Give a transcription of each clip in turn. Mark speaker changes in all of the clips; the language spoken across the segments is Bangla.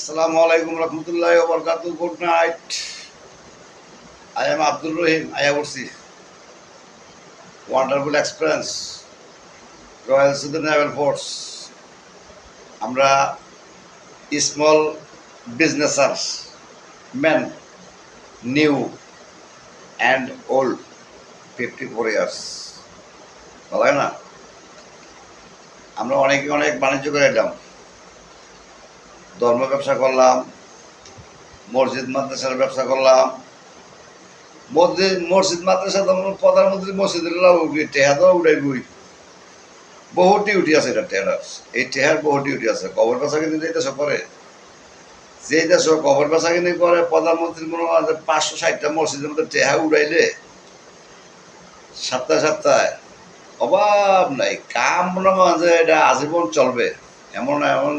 Speaker 1: আসসালামু আলাইকুম রহমতুল্লাহ বরকাত good night. I am Abdur Rahim I am Orsi wonderful experience royal সিদিন নেভেল ফোর্স আমরা small বিজনেসার্স man new and old fifty four years বলা না? আমরা অনেকে অনেক বাণিজ্য করে এলাম। ধর্ম ব্যবসা করলাম, মসজিদ, মাদ্রাসার ব্যবসা করলাম। মসজিদ মসজিদ, মাদ্রাসা তো প্রধানমন্ত্রী মসজিদের উঠি টেহা তো উঠাই বই বহু ডিউটি আছে এটা, টেহার। এই টেহার বহু ডিউটি আছে। কবর বেচা কিন্তু এই দেশ করে যে দেশ কবর বেচা কিনি করে প্রধানমন্ত্রী মনে হয় পাঁচশো ষাটটা মসজিদের মধ্যে টেহা উড়াইলে সপ্তাহে সপ্তাহে অভাব নাই। কাম মনে হয় যে এটা আজীবন চলবে। এমন এমন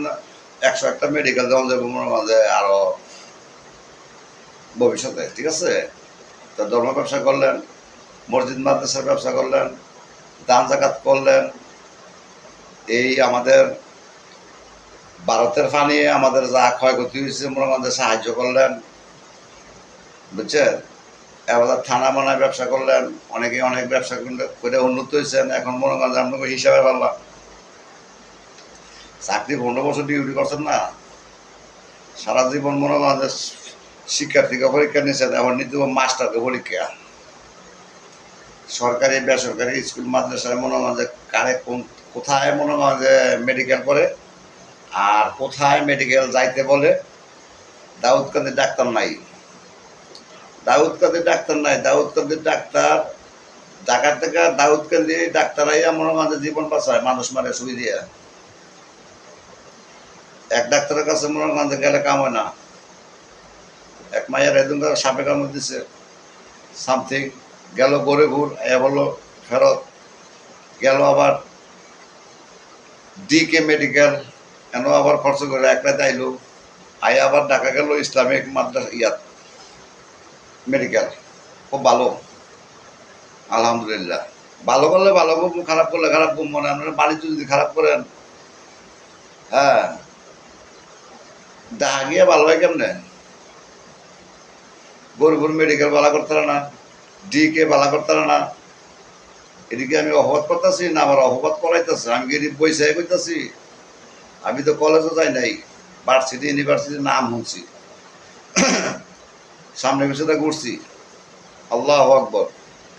Speaker 1: একশো একটা মেডিকেল যেমন যাবে মনে হয় যে আরও ভবিষ্যতে, ঠিক আছে? তো ধর্ম ব্যবসা করলেন, মসজিদ মাদ্রাসার ব্যবসা করলেন, দান জাকাত করলেন। এই আমাদের ভারতের ফানি আমাদের যা ক্ষয়ক্ষতি হয়েছে হয় সাহায্য করলেন, বুঝছেন? এবার থানা মানায় ব্যবসা করলেন, অনেকে অনেক ব্যবসা করে উন্নত হয়েছেন, এখন মনে করেন আপনাকে হিসাবে পারলাম চাকরি পনেরো বছর ডিউটি করছেন না। সারা জীবন মনে করেন যে শিক্ষার্থীকে পরীক্ষা নিয়েছেন, এখন নিতে মাস্টারকে পরীক্ষা। সরকারি, বেসরকারি স্কুল, মাদ্রাসায় মনে করেন যে কারে কোন, কোথায় মনে করেন যে মেডিকেল করে আর কোথায় মেডিকেল যাইতে বলে দাউদ দাউদকান্দির ডাক্তার নাই। দাউদকান্দির ডাক্তার নাই দাউদ দাউদকান্দির ডাক্তার, ঢাকার থেকে দাউদকান্দি ডাক্তার আইয়া মনে হয় যে জীবন বাঁচায়, মানুষ মারে সুই দিয়া। এক ডাক্তারের কাছে মনে করেন গেলে কাম হয় না। এক মায়ের এদিনকার সাপে কামড় দিছে। সামথিং গেল গড়ে ঘুর এ বলল ফেরত। গেল আবার ডিকে মেডিকেল, এন আবার খরচ করে এক রাতে আইলো। আই আবার ঢাকা গেল ইসলামিক মাদ্রাসা ইয়াত মেডিকেল। খুব ভালো। আলহামদুলিল্লাহ। ভালো করলে ভালো খারাপ করলে খারাপ মানে আপনারা বাণিজ্য যদি খারাপ করেন হ্যাঁ। দেখা ভালো হয় কেমনে? গরুপুর মেডিকেল বালা করতে না ডি কে বালা করতে না। এদিকে আমি অপবাদ করতেছি, না আমার অপবাদ করাইতেছে, আমি কি বৈশাখ করতেছি আমি তো কলেজও যাই নাই ভার্সিটি ইউনিভার্সিটির নাম শুনছি। সামনে পিছনে ঘুরছি। আল্লাহ আকবর।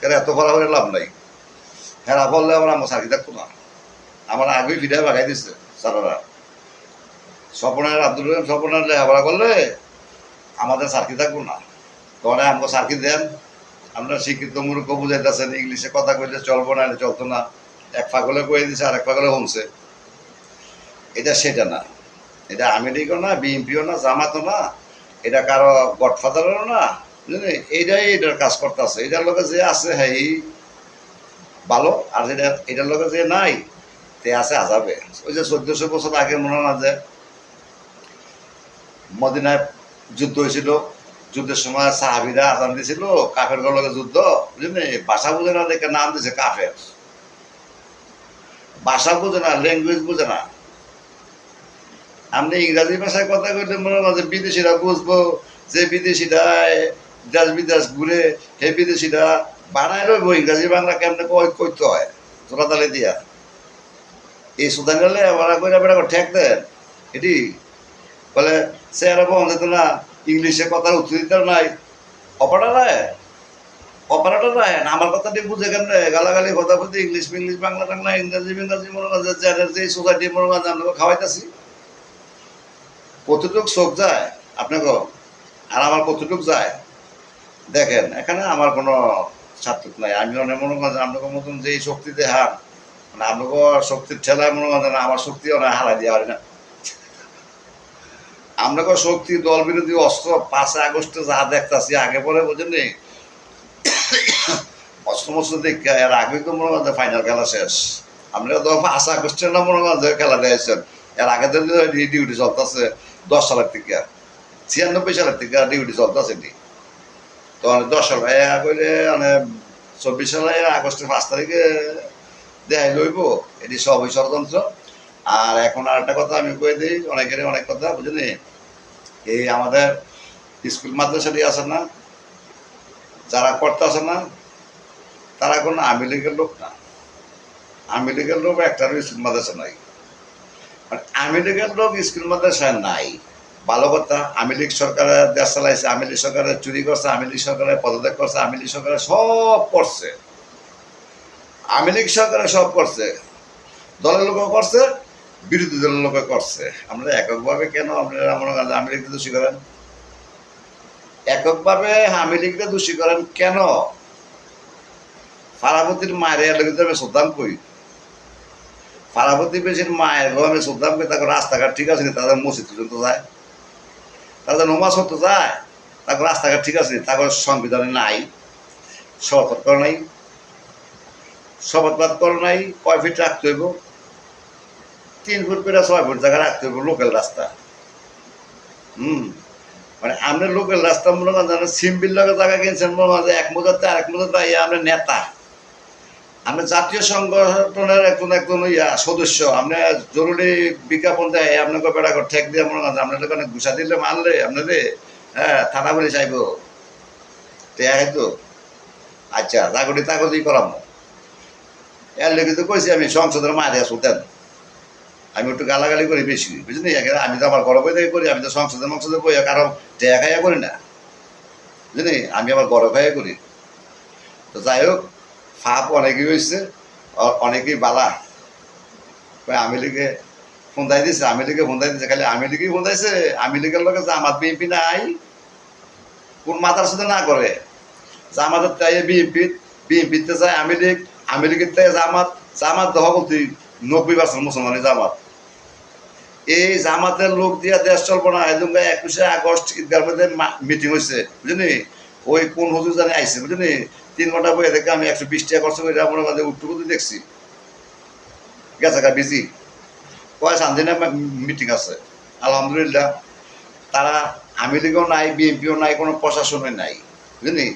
Speaker 1: কেন এত ফলা করে লাভ নাই? হেরা ফললে আমার আমার সার্কি থাকতো না। আমার আগেই ফিরে বাগাই দিচ্ছে সারারা স্বপনের আব্দুল রহিম স্বপনের লেখাপড়া করলে আমাদের সার্কি থাকব না। তখন আমাকে সার্কি দেন। আমরা শিক্ষিত মূর্খ বুঝাইতেছেন, ইংলিশে কথা কইলে চলবো না চলতো না। এক পাগলে কয়ে দিছে আর এক পাগলে হোমছে এটা সেটা না। এটা আমেরিকাও না, বিএনপিও না, জামাতও না। এটা কারও গডফাদারও না। বুঝলি এইটাই এটার কাজ করতেছে। এটার লোকে যে আছে হ্যাঁ ভালো। আর যেটা এটার লোকে যে নাই, তে আছে আজাবে। ওই যে চোদ্দশো বছর আগে মনে হয় না যে মদিনায় যুদ্ধ হয়েছিল। যুদ্ধের সময় সাহাবিরা আজান দিয়েছিল কাফের লগে যুদ্ধ। বুঝলি ভাষা বুঝে না দেখে নাম দিয়েছে কাফের। ভাষা বুঝে না ল্যাঙ্গুয়েজ বুঝে না। আপনি ইংরাজি ভাষায় কথা কইলে মনে হয় যে বিদেশিরা বুঝব, যে বিদেশিরা দেশ বিদেশ ঘুরে হে বিদেশিরা বানায় রইব ইংরাজি বাংলা কেমনে কই কইতে হয়? জোড়া তালে দিয়া। এই সুদান গেলে বেড়া ঠেক দেন। এটি বলে, সে আর বন্ধ না। ইংলিশে কথার উত্তর দিতে নাই। অপারেটার রায় অপারেটার রায় আমার কথাটি বুঝে কেমনে? গালাগালি কথা বলতে ইংলিশ ইংলিশ বাংলা টাংলা, ইংরাজি ইংরাজি মনে যে সোসাইটি মনে হয় আমরা খাওয়াইতেছি। কতটুক চোখ যায়? আপনাকে আর আমার কতটুক যায়? দেখেন, এখানে আমার কোনো সার্থক নাই। আমি অনেক মনে করেন আপনাকে মতন যেই শক্তি দেখান মানে আপনাকে শক্তির ঠেলায় মনে করেন আমার শক্তি অনেক হারাই দেওয়া হয় না। আপনাকে শক্তি, দল বিরোধী, অস্ত্র, পাঁচই আগস্টে যা দেখতেছি, আগে পরে বোঝেননি? অস্ত্র মস্ত্র দেখে এর আগে তো মনে করেন ফাইনাল খেলা শেষ। আপনারা তো পাঁচ আগস্টের না মনে করেন খেলা দিয়েছেন। এর আগে তো ডিউটি চলতেছে দশ সালের থেকে। ছিয়ানব্বই সালের থেকে ডিউটি চলতেছে নি। তো মানে দশ সাল কইলে মানে চব্বিশ সালে আগস্টের পাঁচ তারিখে দেখাই লইব। এটি সবই ষড়যন্ত্র। আর এখন আর একটা কথা আমি কয়ে দিই, অনেকেরই অনেক কথা বুঝলি এই আমাদের স্কুল মাদ্রাসাটি আছে না, যারা করতে আছে না, তারা কোনো আওয়ামী লীগের লোক না। আওয়ামী লীগের লোক একটারও স্কুল মাদ্রাসা নাই। মানে আওয়ামী লীগের লোক স্কুল মাদ্রাসায় নাই। ভালো কথা, আওয়ামী লীগ সরকারের দেশ চালাইছে, আওয়ামী লীগ সরকারের চুরি করছে, আওয়ামী লীগ সরকারের পদত্যাগ করছে, আওয়ামী লীগ সরকারের সব করছে। আওয়ামী লীগ সরকারের সব করছে। দলের লোকও করছে বিরোধী দলের লোকও করছে। আমরা এককভাবে কেন আপনারা মনে করেন আওয়ামী লীগকে দোষী করেন? এককভাবে আওয়ামী লীগকে দোষী করেন কেন? ফারাবতীর মায়ের লোক আমি শ্রদ্ধাম কই ফারাবতী বেশির মায়ের গো আমি শ্রদ্ধাম কই তাকে রাস্তাঘাট ঠিক আছে তাদের মসজিদ পর্যন্ত যায়। তাদের নমাজ হতে যায় তাকে রাস্তাঘাট ঠিক আছে? তাদের সংবিধানে নাই, শপথ করে নাই। শপথপাত করে নাই, কয় ফিট রাখতে হইব? তিন ফুট করে ছয় ফুট জায়গা রাখতে হবে লোকাল রাস্তা। হুম। মানে আমরা লোকাল রাস্তা মনে করেন সিম্বিল লগে জায়গা কিনছেন, মনে করেন এক মোজাতে আরেক মোজাতে ইয়া আমরা নেতা। আমরা জাতীয় সংগঠনের একজন একজন ইয়া সদস্য, আমরা জরুরি বিজ্ঞাপন দেয় আপনাকে বেড়া করে ঠেক দিয়ে মনে করেন আপনাদের ওখানে ঘুষা দিলে মানলে আপনাদের হ্যাঁ থানা বলে চাইব টেয়া তো। আচ্ছা তাগদি তাগদি করামো। এর লেগে তো কইছি আমি, সংসদের মারে শুতেন আমি একটু গালাগালি করি বেশি, বুঝলি? আমি তো আমার বই থেকে করি, আমি তো সংসদে মংসদে বই কারও টেয়া খাইয়া করি না। বুঝলি? আমি আমার খাইয়া করি। তো যাই হোক, ফাপ অনেকেই হয়েছে অনেকেই বালা। আমি লিগে ফোন দাই দিছে আমি লিগে ফোন দাই দিছে, খালি আমি লিগেই দাইছে আমি লিগের লগে জামাত বিএনপি নাই। কোন মাতার সাথে না করে। জামাতের তাই বিএনপি, বিএনপিতে যায় আমি লীগ আমি লীগের তাই জামাত জামাত দহ বলতে নব্বই পার্সেন্ট মুসলমানি জামাত। এই জামাতের লোক দিয়া দেশ চলবো না একদম একুশে আগস্ট ঈদগার মধ্যে মিটিং হয়েছে বুঝলি? ওই কোন হুজুর জানি আইসে বুঝলি? তিন ঘণ্টা বইয়ে দেখে আমি একশো বিশ টাকা খরচ করে আমার মাঝে উঠটুকু দেখছি। গেছে বিজি কয় সান্দিনা মিটিং আছে। আলহামদুলিল্লাহ, তারা আমি লীগও নাই, বিএনপিও নাই, কোনো প্রশাসনে নাই, বুঝলি?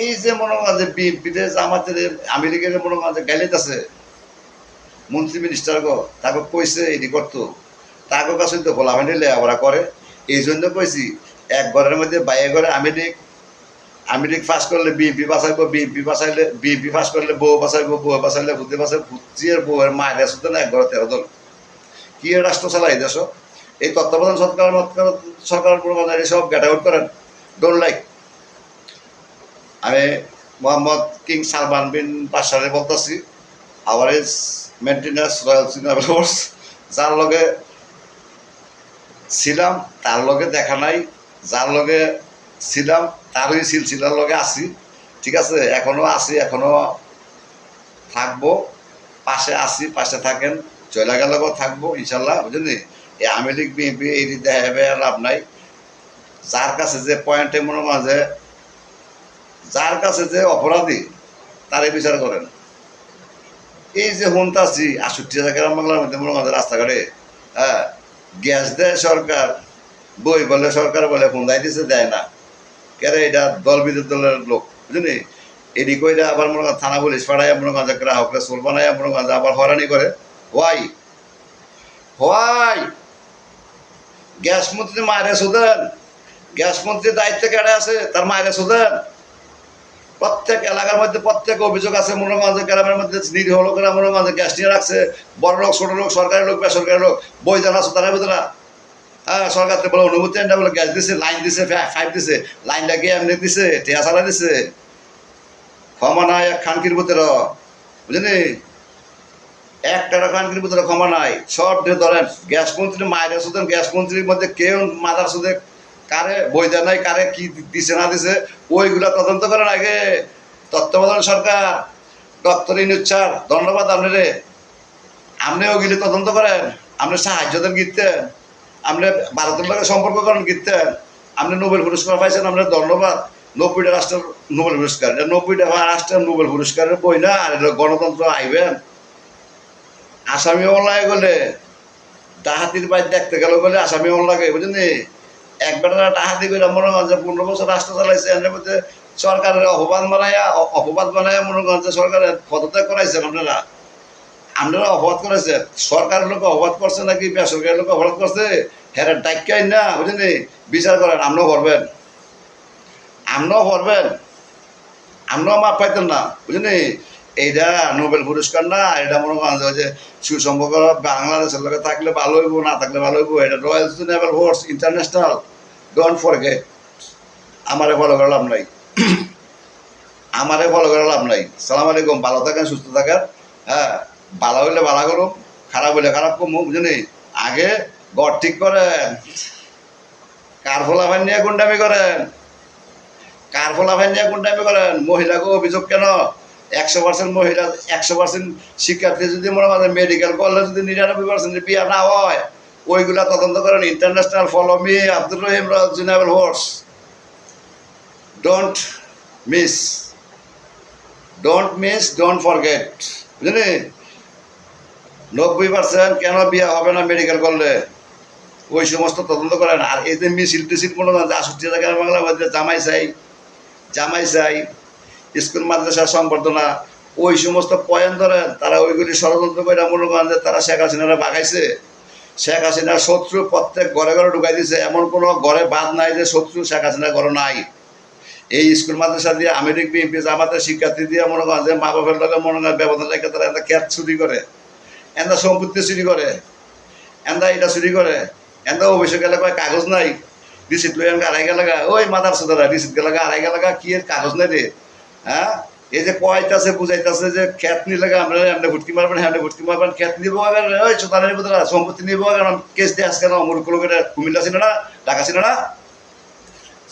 Speaker 1: এই যে মনে করেন যে বিএনপিতে জামাতের আমি লীগের মনে করেন যে গাইলেত আছে। মন্ত্রী মিনিস্টার গো, তাকে কইছে, এটি করতো। তাকে কাছে তো হয়নি, লেখাপড়া করে। এই জন্য কইছি, এক ঘরের মধ্যে বাইরে ঘরে আমি লীগ আমি লীগ পাস করলে বিএনপি বাঁচাইবো, বিএনপি বাঁচাইলে, বিএনপি পাস করলে বউ বাঁচাইবো, বউ বাঁচাইলে ভূতে বাঁচাই ভূতির বউয়ের মায়ের আসতে না, এক ঘরে তেরো দল কি রাষ্ট্র চালাই দেশ? এই তত্ত্বাবধান সরকার সরকারের প্রবন্ধ সব গেট আউট করেন। ডোন্ট লাইক আমি মোহাম্মদ কিং সালমান বিন বাসারে বলতেছি our is maintenance royal cinema যার লগে ছিলাম, তার লগে দেখা নাই, যার লগে ছিলাম, তারই সিলসিলার লগে আছি, ঠিক আছে? এখনও আছি, এখনও থাকব, পাশে আছি, পাশে থাকেন চলে গেলেও থাকব, ইনশাল্লাহ বুঝলি এই আওয়ামী লীগ, বিএনপি, এই দেখাবে লাভ নাই। যার কাছে যে পয়েন্টে মনে মাঝে যার কাছে যে অপরাধী, তারই বিচার করেন। এই যে হন্তাছি আষট্টি হাজার গ্রাম বাংলার মধ্যে মনে হয় রাস্তাঘাটে হ্যাঁ গ্যাস দেয় সরকার, বই বলে সরকার বলে ফোনদাই দিছে দেয় না। কেরে এটা দল বিরোধী দলের লোক, বুঝলি? এডি কইরা আবার মনে থানা পুলিশ পাড়ায় মনে করেন গ্রাহকরা সোল বানায় মনে করেন আবার হরানি করে। হোয়াই? হোয়াই? গ্যাস মন্ত্রী মায়ের সুদেন গ্যাস মন্ত্রীর দায়িত্বে কেটে আছে? তার মায়ের সুদেন প্রত্যেক এলাকার মধ্যে প্রত্যেক অভিযোগ আছে মনোগঞ্জ গ্রামের মধ্যে নিরীহ লোকেরা মনোগঞ্জে গ্যাস নিয়ে রাখছে, বড় লোক, ছোট লোক, সরকারি লোক, বেসরকারি লোক, বই জানা আছে তারা ভিতরে। হ্যাঁ সরকার থেকে বলে অনুমতি আনটা বলে গ্যাস দিছে, লাইন দিছে ফাইভ দিছে লাইন লাগিয়ে এমনি দিছে টেয়া চালা দিছে। ক্ষমা নাই এক খানকির ভিতরে। বুঝলি? এক টাকা খানকির ভিতরে ক্ষমা নাই। সব ধরেন, গ্যাস মন্ত্রী মায়ের সুদেন গ্যাস মন্ত্রীর মধ্যে কেউ মাদার সুদে কারে দেয় নাই, কারে কি দিছে না দিছে, ওইগুলা তদন্ত করেন আগে তত্ত্বাবধান সরকার, ডক্টর ইনুচ্ছার ধন্যবাদ আপনারে। আপনি ওগুলি তদন্ত করেন, আপনি সাহায্য দেন, গিরতেন। আপনি ভারতের লগে সম্পর্ক করেন, গিরতেন। আপনি নোবেল পুরস্কার পাইছেন, আপনার ধন্যবাদ। নব্বইটা রাষ্ট্রের নোবেল পুরস্কার নব্বইটা রাষ্ট্রের নোবেল পুরস্কারের বই না, আর গণতন্ত্র আইবেন। আসামি ওলায় গেলে ডাহাতির বাইর দেখতে গেল বলে আসামি ওলাগে বুঝলি একবার ডাহাতি করে মনে হয় যে পনেরো বছর রাষ্ট্র চালাইছে, এর মধ্যে সরকারের অপবাদ বানাইয়া অপবাদ বানাইয়া মনে করেন যে সরকারের পদত্যাগ করাইছেন আপনারা। আপনারা অপরাধ করেছে সরকারের লোক অপরাধ করছে নাকি বেসরকারি লোক অপরাধ করছে? হ্যাঁ ডাক্তার না বুঝলেন বিচার করেন আপনিও করবেন। আপনিও করবেন। আপনিও মাপ পাইতেন না বুঝলেন এইটা নোবেল পুরস্কার না এটা মনে করেন যে সুসম্পর্ক বাংলাদেশের লোকে থাকলে ভালো হইব, না থাকলে ভালো হইব এটা royal naval force international. Don't forget আমারে ফলো করে লাভ নাই। আমারে ফলো করে লাভ নাই। সালাম আলাইকুম, ভালো থাকেন, সুস্থ থাকেন। হ্যাঁ ভালো হইলে ভালো করুন, খারাপ হইলে খারাপ করব বুঝলি আগে গড় ঠিক করেন। কার ফোলা ফলাফান নিয়ে গুন্ডামি করেন? কার ফলাফান নিয়ে গুন্ডামি করেন? মহিলাকে অভিযোগ কেন? একশো পার্সেন্ট মহিলা, একশো পার্সেন্ট শিক্ষার্থী যদি মনে করেন মেডিকেল করলে যদি নিরানব্বই পার্সেন্ট বিয়া না হয় ওইগুলা তদন্ত করেন। International follow me Abdul Rahim জুনাবল horse don't miss don't miss don't forget বুঝলি? নব্বই পার্সেন্ট কেন বিয়ে হবে না মেডিকেল করলে? ওই সমস্ত তদন্ত করেন। আর এই যে মিছিল টিছিল কোনো আষট্টি টাকার বাংলা জামাই চাই জামাই চাই, স্কুল, মাদ্রাসা সম্বর্ধনা ওই সমস্ত পয়েন্ট ধরেন, তারা ওইগুলি ষড়যন্ত্র করে মনে করেন যে তারা শেখ হাসিনারা বাগাইছে শেখ হাসিনার শত্রু প্রত্যেক ঘরে ঘরে ঢুকাই দিছে। এমন কোনো ঘরে বাদ নাই যে শত্রু শেখ হাসিনার ঘরে নাই। এই স্কুল, মাদ্রাসা দিয়ে আমেরিক, বিএনপি, জামাতের শিক্ষার্থী দিয়ে মনে করেন যে মা বাপের লোকের মনে করেন ব্যবধান রেখে তারা একটা ক্যাট চুরি করে, এন্দা সম্পত্তি চুরি করে, এন্দা এটা চুরি করে, এন্দা অভিষেক এলাকায় কাগজ নাই রিসিপ্ট আমাকে আড়াই গেলাগা ওই মাদার সুদারা রিসিপ্ট গেলাগা আড়াই গেলাগা কি কাগজ নাই রে? হ্যাঁ? এই যে কয়তাছে, বুঝাইতাছে যে খ্যাত নিলে আমরা এমনি ভুটকি মারবেন হ্যাঁ ভর্তি মারবেন খ্যাত নিব ওই চোতানের ভিতরে সম্পত্তি নিব আগে কেস দিয়ে আসকে না মূর্খ লোকের কুমিল্লা ছিল না, ঢাকা ছিল না।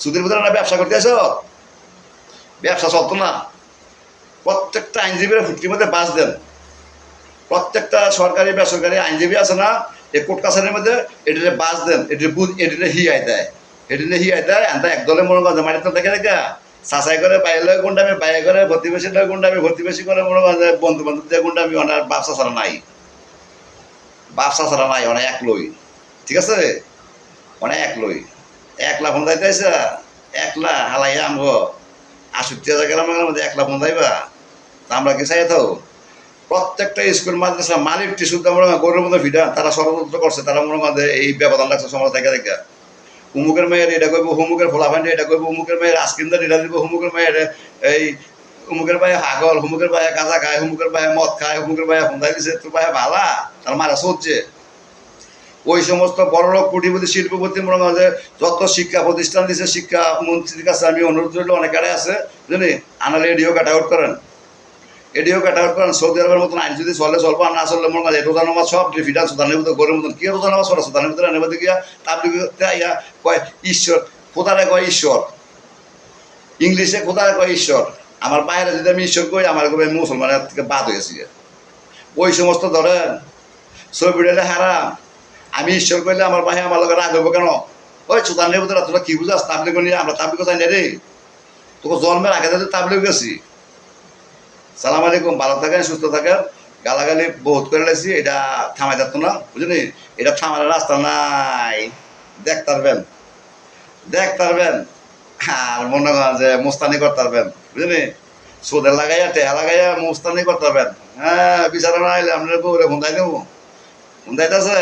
Speaker 1: সুদের ভিতরে না ব্যবসা করতে আসো ব্যবসা চলতো না। প্রত্যেকটা আইনজীবীরা ভর্তির মধ্যে বাস দেন। প্রত্যেকটা সরকারি, বেসরকারি আইনজীবী আছে না, এই কোর্ট কাছারির মধ্যে এটিতে বাস দেন এটি বুধ এটিতে হিয়াই দেয়। এটিতে হিয়াই দেয় আন্দা একদলে মনে করেন মাটি দেখে দেখা চাচাই করে বাইরে গুন্ডামি বাইরে করে ভর্তিবেশি লয় গুন্ডামি ভর্তিবেশি করে মনে করেন যে বন্ধু বান্ধব দিয়ে গুন্ডামি অনেক ব্যবসা ছাড়া নাই। ব্যবসা ছাড়া নাই অনেক এক লই ঠিক আছে? অনেক এক লই একলা ফোন যাইতে আইসা একলা হালাই আমগো আষট্টি হাজার গ্রামের মধ্যে একলা ফোন যাইবা তা আমরা কি চাই তো প্রত্যেকটা স্কুল মাদ্রাসা মালিক টিস্যু আমরা গরুর মধ্যে ভিডা তারা ষড়যন্ত্র করছে তারা মনে মধ্যে এই ব্যবধান লাগছে সমাজ থেকে দেখে হুমুকের মেয়ের এটা করব হুমুকের ফোলাফান্ডে এটা করব হুমুকের মেয়ের আইসক্রিমটা এটা দিব, হুমুকের মেয়ের, এই হুমুকের ভাই হাগল, হুমুকের ভাই গাঁজা খায়, হুমুকের ভাই মদ খায়, হুমুকের ভাই ফোন দিছে, তোর ভাই ভালা তার মারা সহ্যে। ওই সমস্ত বড় লোক কোটিপতি শিল্পপতি, মনে যে যত শিক্ষা প্রতিষ্ঠান দিছে, শিক্ষা মন্ত্রীর কাছে আমি অনুরোধ করলে অনেকারে আছে, জানি, আনালে এডিও কাট আউট করেন। এডিও কাট আউট করেন সৌদি আরবের মতন আইন যদি চলে চলবো আর না চললে মনে হয় রোজা নামাজ সব ডিফিডাল সুদানের ভিতরে গরের মতন। কি রোজা নামাজ পড়া? সুদানের ভিতরে আনে গিয়া ইয়া কয়, ঈশ্বর, খোদারে কয় ঈশ্বর? ইংলিশে খোদারে কয় ঈশ্বর? আমার বাইরে যদি আমি ঈশ্বর কই, আমার কবে মুসলমানের থেকে বাদ হয়েছি ওই সমস্ত ধরেন, ছবি হারাম। আমি ঈশ্বর করলে আমার ভাই আমার লোকের রাগ হইব কেন? ওই সুদানের ভিতরে তোরা কি বুঝাস? তাবলিগ নিয়ে আমরা তাবলিগ চাই না রে? তোকে জন্মের আগে তাবলিগ গেছি সালাম আলাইকুম, ভালো থাকেন, সুস্থ থাকেন। গালাগালি বহুত করে লেছি, এটা থামাই যাত না, বুঝলি? এটা থামার রাস্তা নাই। দেখ পারবেন দেখ পারবেন আর মনে করেন যে মোস্তানি করতে পারবেন বুঝলি? সোদের লাগাইয়া, টেহা লাগাইয়া মোস্তানি করতে পারবেন হ্যাঁ বিচারা না আইলে আপনার বউরে ফোন দেবো যাইতেছে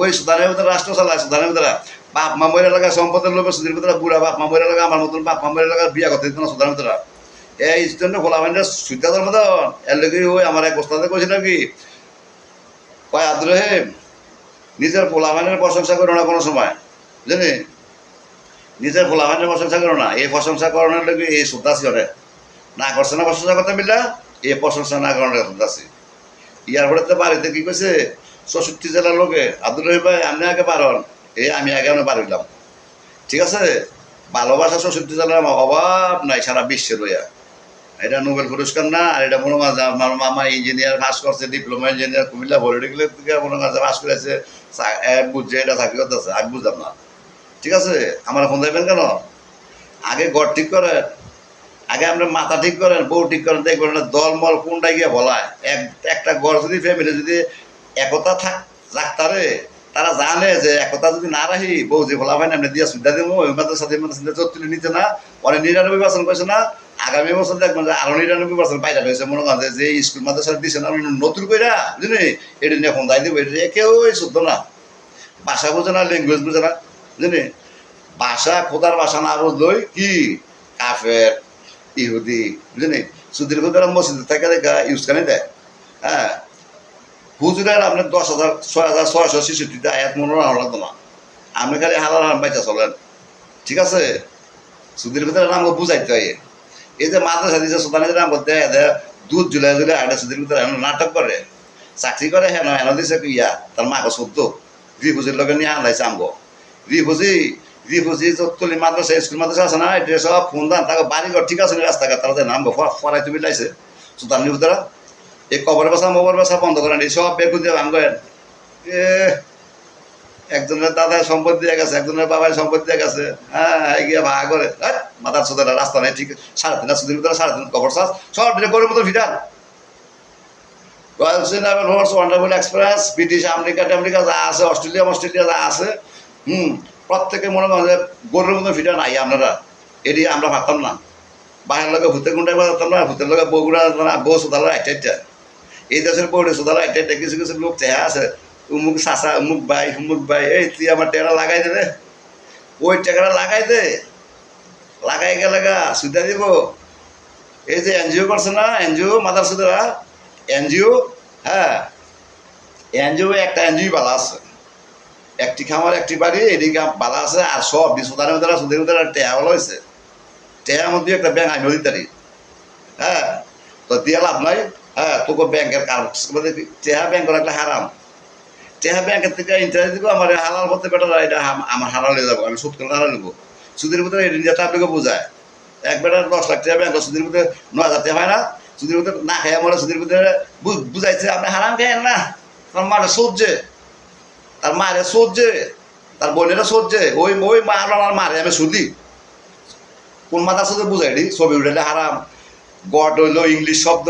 Speaker 1: ওই সুদানের ভিতরে রাষ্ট্র চালায়, সুদানের ভিতরে। বাপ মা মরে লাগা সম্পদের লোকের সুদের ভিতরে বুড়া বাপ মা মরে লাগা, আমার মতন বাপ মা মরে লাগা বিয়া করতে দিত না সুদানের ভিতরে। এই জন্য খোলা মানে সুইটা ধর্ম তো এর লোকে ওই আমার এক ওস্তাদে কইছিল কি, কয় রহিম নিজের পোলামানের প্রশংসা করো না কোনো সময়। বুঝলি? নিজের পোলামানের প্রশংসা করো না। এই প্রশংসা করানোর লোকে এই সুদাসি করে না করছে না প্রশংসা করতে মিললা, এই প্রশংসা না করানোর সুদাসি ইয়ার পরে তো বাড়িতে কি কইছে, চৌষট্টি জেলার লোকে আব্দুল ভাই আপনি আগে পারন এই আমি আগে আমি পারিলাম ঠিক আছে? ভালোবাসা চৌষট্টি জেলার আমার অভাব নাই সারা বিশ্বে রইয়া। এটা নোবেল পুরস্কার না, আর এটা মনে হয় আমার মামা ইঞ্জিনিয়ার পাস করছে ডিপ্লোমা ইঞ্জিনিয়ার কুমিল্লা পলিটেকনিক থেকে মনে হয় পাস করেছে। বুঝছে, এটা চাকরি করতেছে, আমি বুঝলাম না। ঠিক আছে? আমার ফোন দেবেন কেন? আগে গড় ঠিক করেন আগে আমরা মাথা ঠিক করেন, বউ ঠিক করেন, দেখবেন না দলমল কোনটা গিয়ে বলায়। এক, একটা গড় যদি ফ্যামিলি যদি একতা থাক রাখতারে তারা জানে যে একতা যদি না রাখি, বউ যে হয় না, আমরা দিয়া সুবিধা দেবো মাদ্রাসা দিয়ে মাদ্রাসা চোখ তুলে নিতে না, অনেক নিরানব্বই পার্সেন্ট পাইছে না, আগামী বছর দেখবেন যে আরও নিরানব্বই পার্সেন্ট পাইটা হয়েছে। মনে করেন যে স্কুল মাদ্রাসা দিচ্ছে না নতুন কইরা বুঝলি এটা নিয়ে ফোন দায় দেবো, এটা কেউ শুদ্ধ না। ভাষা বোঝে না, ল্যাঙ্গুয়েজ বোঝে না বুঝলি ভাষা, খোদার ভাষা না বুঝলই কি? কাফের, ইহুদি বুঝলি সুদীর খোদার মসজিদে থাকে দেখা ইউজ কানে দেয়। হ্যাঁ হুজুরের আপনার দশ হাজার, ছয় হাজার, ছয়শো ছেষট্টিটা আয়াত মনে লাগতো না। আপনি খালি হালাল হারাম বাইচা চলেন। ঠিক আছে? সুদীর ভিতরে নাম বুঝাইতে হয়। এই যে মাদ্রাসা দিচ্ছে সুদানে যে নাম দেয় দুধ জুলাই জুলাই আটা সুদীর ভিতরে এখন নাটক করে। চাকরি করে হেন হেন দিছে ইয়া? তার মাকে সদ্য। রিফুজির লগে নিয়ে আনলাইছে আমগো। রিফুজি রিফুজি যতলি মাদ্রাসা, স্কুল মাদ্রাসা আছে না এটা সব ফোন দান তাকে বাড়ি ঘর ঠিক আছে রাস্তাঘাট, তারা যে নাম ফরাই তুমি লাইছে সুদানের ভিতরে এই কবর বাসা মোবর বাসা বন্ধ করেন এই সব বেগুন দিয়ে ভাঙ করেন এ একজনের দাদার সম্পদ দিয়ে গেছে একজনের বাবার সম্পদ দিয়ে গেছে হ্যাঁ গিয়ে ভাগ করে হ্যাঁ, মাথার সোদার রাস্তা নেই ঠিক সাড়ে তিন সুদির ভিতরে সাড়ে তিন কবর সাজ সব ডিরে করে মতো ভিটান রয়্যাল সিনেমার horse wonderful express British America America যা আছে অস্ট্রেলিয়া অস্ট্রেলিয়া যা আছে হুম প্রত্যেকে মনে করেন গরুর মতো ভিটা নাই আপনারা এটি আমরা ভাবতাম না বাইরের লোকে ভূতের গুন্ডায় বাজাতাম না ভূতের লোকে বগুড়া বউ সোদালা একটা একটা এই দেশের বউরে সোদালা একটা কিছু কিছু লোক চেহা আছে। উমুক চাচা, উমুক ভাই উমুক ভাই, এই তুই আমার টেরা লাগাই দে রে। ওই টাকাটা লাগাই দে। লাগাই গেলে গা সুবিধা দিব। এই যে এনজিও করছে না, এনজিও, মাদার সুদারা? এনজিও? হ্যাঁ। এনজিও একটা এনজিও বালা আছে। একটি খামার, একটি বাড়ি, এদিকে বালা আছে, আর সব সুদানের ভিতরে, সুদের ভিতরে টেয়া বলা হয়েছে টেয়ার মধ্যে একটা ব্যাংক আমি তারিখ হ্যাঁ। তো দিয়ে লাভ নাই। হ্যাঁ তোকে ব্যাংকের কার টেহা ব্যাংক রাখলে হারাম। টেহা ব্যাংকের থেকে ইন্টারেস্ট দিব, আমার হালাল করতে বেটার এটা আমার হারাল যাব, আমি সুদ করে হারাল নেব সুদের ভিতরে এই ঋণটা আপনাকে বোঝায়। এক বেটার দশ লাখ টাকা ব্যাংক সুদের ভিতরে ন হাজার টাকা হয় না, সুদের ভিতরে না খাই আমার, সুদের ভিতরে বুঝাইছে, আপনি হারাম খাইয়েন না। তার মারে সহ্যে। তার মারে সহ্যে। তার বোনেরা সহ্যে। ওই ওই মা আর মারে আমি সুদি। কোন মাথার সাথে বুঝাই দি ছবি উঠালে হারাম। গড হইল ইংলিশ শব্দ।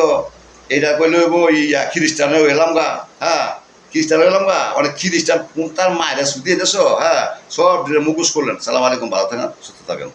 Speaker 1: এটা কইলে ইয়া, খ্রিস্টান গেলাম গা হ্যাঁ খ্রিস্টান হইলাম গা, অনেক খ্রিস্টান কোন তার মায়েরা শুধু দেশ হ্যাঁ সব মুখোশ করলেন। সালাম আলাইকুম, ভালো থাকেন, সুস্থ থাকেন।